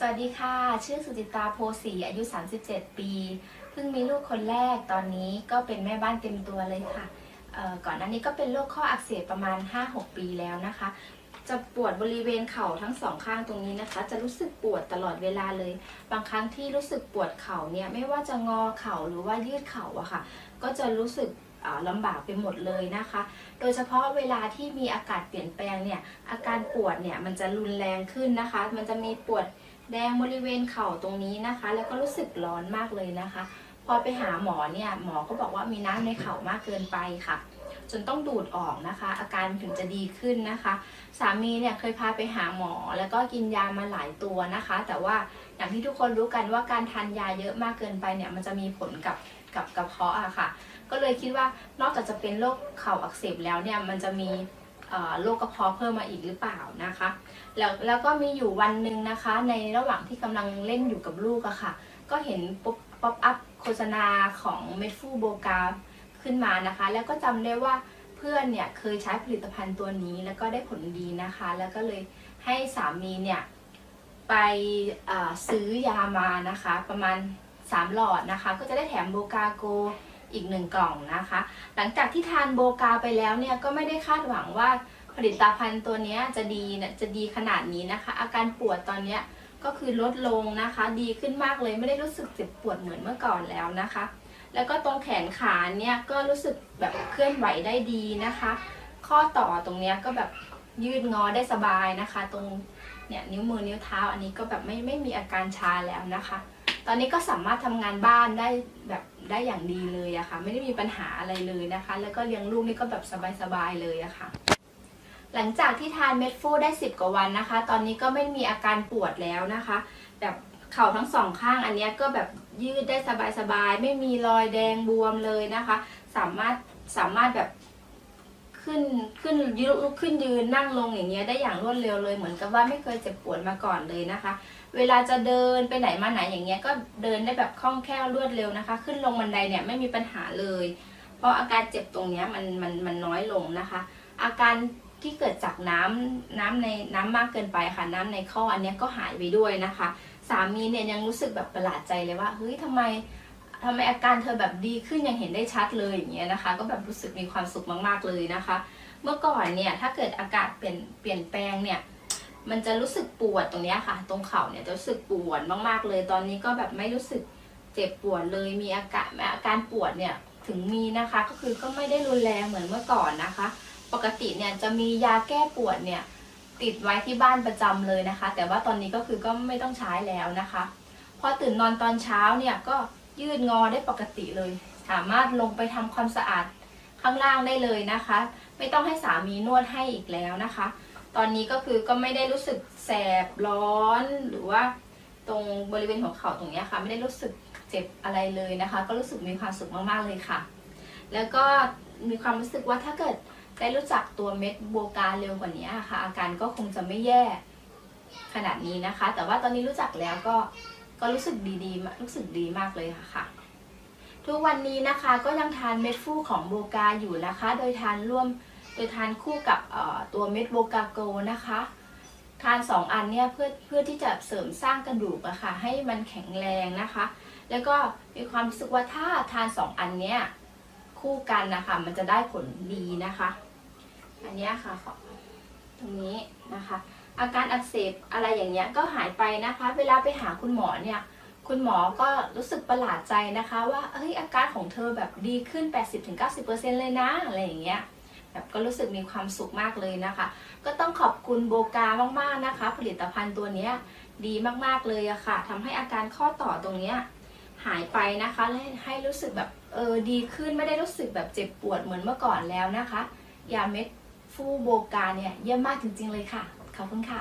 สวัสดีค่ะ ชื่อสุจิตาโพสีอายุ 37 ปี เพิ่งมีลูกคนแรกตอนนี้ก็เป็นแม่บ้านเต็มตัวเลยค่ะ ก่อนหน้านี้ก็เป็นโรคข้ออักเสบประมาณ 5-6 ปีแล้วนะคะ จะปวดบริเวณเข่าทั้งสองข้างตรงนี้นะคะ จะรู้สึกปวดตลอดเวลาเลย บางครั้งที่รู้สึกปวดเข่าเนี่ยไม่ว่าจะงอเข่าหรือว่ายืดเข่าอะค่ะ ก็จะรู้สึกลำบากไปหมดเลยนะคะ โดยเฉพาะเวลาที่มีอากาศเปลี่ยนแปลงเนี่ย อาการปวดเนี่ยมันจะรุนแรงขึ้นนะคะ มันจะมีปวด แดงบริเวณเข่าตรงนี้นะคะ แล้วก็รู้สึกร้อนมากเลยนะคะ พอไปหาหมอเนี่ยหมอก็บอกว่ามีน้ำในเข่ามากเกินไปค่ะ จนต้องดูดออกนะคะ อาการถึงจะดีขึ้นนะคะ สามีเนี่ยเคยพาไปหาหมอ แล้วก็กินยามาหลายตัวนะคะ แต่ว่าอย่างที่ทุกคนรู้กันว่าการทานยาเยอะมากเกินไปเนี่ยมันจะมีผลกับกับกระเพาะอะค่ะ ก็เลยคิดว่านอกจากจะเป็นโรคเข่าอักเสบแล้วเนี่ยมันจะมี โรคกระเพาะเพิ่มมาอีกหรือเปล่านะคะ แล้วแล้วก็มีอยู่วันหนึ่งนะคะ ในระหว่างที่กำลังเล่นอยู่กับลูกอะค่ะ ก็เห็นป๊อปป๊อปอัพโฆษณาของเมดฟูโบกาขึ้นมานะคะ แล้วก็จำได้ว่าเพื่อนเนี่ยเคยใช้ผลิตภัณฑ์ตัวนี้แล้วก็ได้ผลดีนะคะ แล้วก็เลยให้สามีเนี่ยไปซื้อยามานะคะ ประมาณ 3 หลอดนะคะ ก็จะได้แถมโบกาโก อีกหนึ่งกล่องนะคะ หลังจากที่ทานโบกาไปแล้วเนี่ยก็ไม่ได้คาดหวังว่าผลิตภัณฑ์ตัวนี้จะดีนะจะดีขนาดนี้นะคะ อาการปวดตอนนี้ก็คือลดลงนะคะ ดีขึ้นมากเลยไม่ได้รู้สึกเจ็บปวดเหมือนเมื่อก่อนแล้วนะคะ แล้วก็ตรงแขนขาเนี่ยก็รู้สึกแบบเคลื่อนไหวได้ดีนะคะ ข้อต่อตรงนี้ก็แบบยืดงอได้สบายนะคะ ตรงเนี่ยนิ้วมือนิ้วเท้าอันนี้ก็แบบไม่ไม่มีอาการชาแล้วนะคะ ตอนนี้ก็สามารถทำงานบ้านได้แบบได้อย่างดีเลยอะค่ะ ไม่ได้มีปัญหาอะไรเลยนะคะ แล้วก็เลี้ยงลูกนี่ก็แบบสบายๆเลยอะค่ะ หลังจากที่ทานเม็ดฟูได้ 10 กว่าวันนะคะ ตอนนี้ก็ไม่มีอาการปวดแล้วนะคะ แบบเข่าทั้งสองข้างอันนี้ก็แบบยืดได้สบายๆ ไม่มีรอยแดงบวมเลยนะคะ สามารถสามารถแบบ ขึ้นขึ้นยืนลุกขึ้นยืนนั่งลงอย่างเงี้ยได้อย่างรวดเร็วเลยเหมือนกับว่าไม่เคยเจ็บปวดมาก่อนเลยนะคะ เวลาจะเดินไปไหนมาไหนอย่างเงี้ยก็เดินได้แบบคล่องแคล่วรวดเร็วนะคะ ขึ้นลงบันไดเนี่ยไม่มีปัญหาเลย เพราะอาการเจ็บตรงเนี้ยมันมันมันน้อยลงนะคะ อาการที่เกิดจากน้ำน้ำในน้ำมากเกินไปค่ะน้ำในข้ออันเนี้ยก็หายไปด้วยนะคะ สามีเนี่ยยังรู้สึกแบบประหลาดใจเลยว่าเฮ้ยทำไม ทำไมอาการเธอแบบดีขึ้นยังเห็นได้ชัดเลยอย่างเงี้ยนะคะ ก็แบบรู้สึกมีความสุขมากๆเลยนะคะ เมื่อก่อนเนี่ยถ้าเกิดอากาศเปลี่ยนเปลี่ยนแปลงเนี่ยมันจะรู้สึกปวดตรงนี้ค่ะ ตรงเข่าเนี่ยจะรู้สึกปวดมากๆเลย ตอนนี้ก็แบบไม่รู้สึกเจ็บปวดเลยมีอาการอาการปวดเนี่ยถึงมีนะคะ ก็คือก็ไม่ได้รุนแรงเหมือนเมื่อก่อนนะคะ ปกติเนี่ยจะมียาแก้ปวดเนี่ยติดไว้ที่บ้านประจำเลยนะคะ แต่ว่าตอนนี้ก็คือก็ไม่ต้องใช้แล้วนะคะ พอตื่นนอนตอนเช้าเนี่ยก็ ยืดงอได้ปกติเลย สามารถลงไปทำความสะอาดข้างล่างได้เลยนะคะ ไม่ต้องให้สามีนวดให้อีกแล้วนะคะ ตอนนี้ก็คือก็ไม่ได้รู้สึกแสบร้อนหรือว่าตรงบริเวณหัวเข่าตรงนี้ค่ะ ไม่ได้รู้สึกเจ็บอะไรเลยนะคะ ก็รู้สึกมีความสุขมากๆเลยค่ะ แล้วก็มีความรู้สึกว่าถ้าเกิดได้รู้จักตัวเม็ดโบกาเร็วกว่านี้ค่ะ อาการก็คงจะไม่แย่ขนาดนี้นะคะ แต่ว่าตอนนี้รู้จักแล้วก็ ก็รู้สึกดีๆมากรู้สึกดีมากเลยค่ะค่ะ ทุกวันนี้นะคะก็ยังทานเม็ดฟูของโบกาอยู่นะคะ โดยทานร่วมโดยทานคู่กับตัวเม็ดโบกาโกนะคะ ทานสองอันเนี่ยเพื่อเพื่อที่จะเสริมสร้างกระดูกอะค่ะให้มันแข็งแรงนะคะ แล้วก็มีความรู้สึกว่าถ้าทานสองอันเนี้ยคู่กันนะคะมันจะได้ผลดีนะคะ อันนี้ค่ะตรงนี้นะคะ อาการอักเสบอะไรอย่างเงี้ยก็หายไปนะคะ เวลาไปหาคุณหมอเนี่ย คุณหมอก็รู้สึกประหลาดใจนะคะ ว่าเฮ้ยอาการของเธอแบบดีขึ้น 80-90%เลยนะอะไรอย่างเงี้ยแบบก็รู้สึกมีความสุขมากเลยนะคะ ก็ต้องขอบคุณโบกามากๆนะคะ ผลิตภัณฑ์ตัวเนี้ยดีมากๆเลยอะค่ะทำให้อาการข้อต่อตรงเนี้ยหายไปนะคะและให้รู้สึกแบบเออดีขึ้นไม่ได้รู้สึกแบบเจ็บปวดเหมือนเมื่อก่อนแล้วนะคะ ยาเม็ดฟูโบกาเนี่ยเยี่ยมมากจริง ๆเลยค่ะ ขอบคุณค่ะ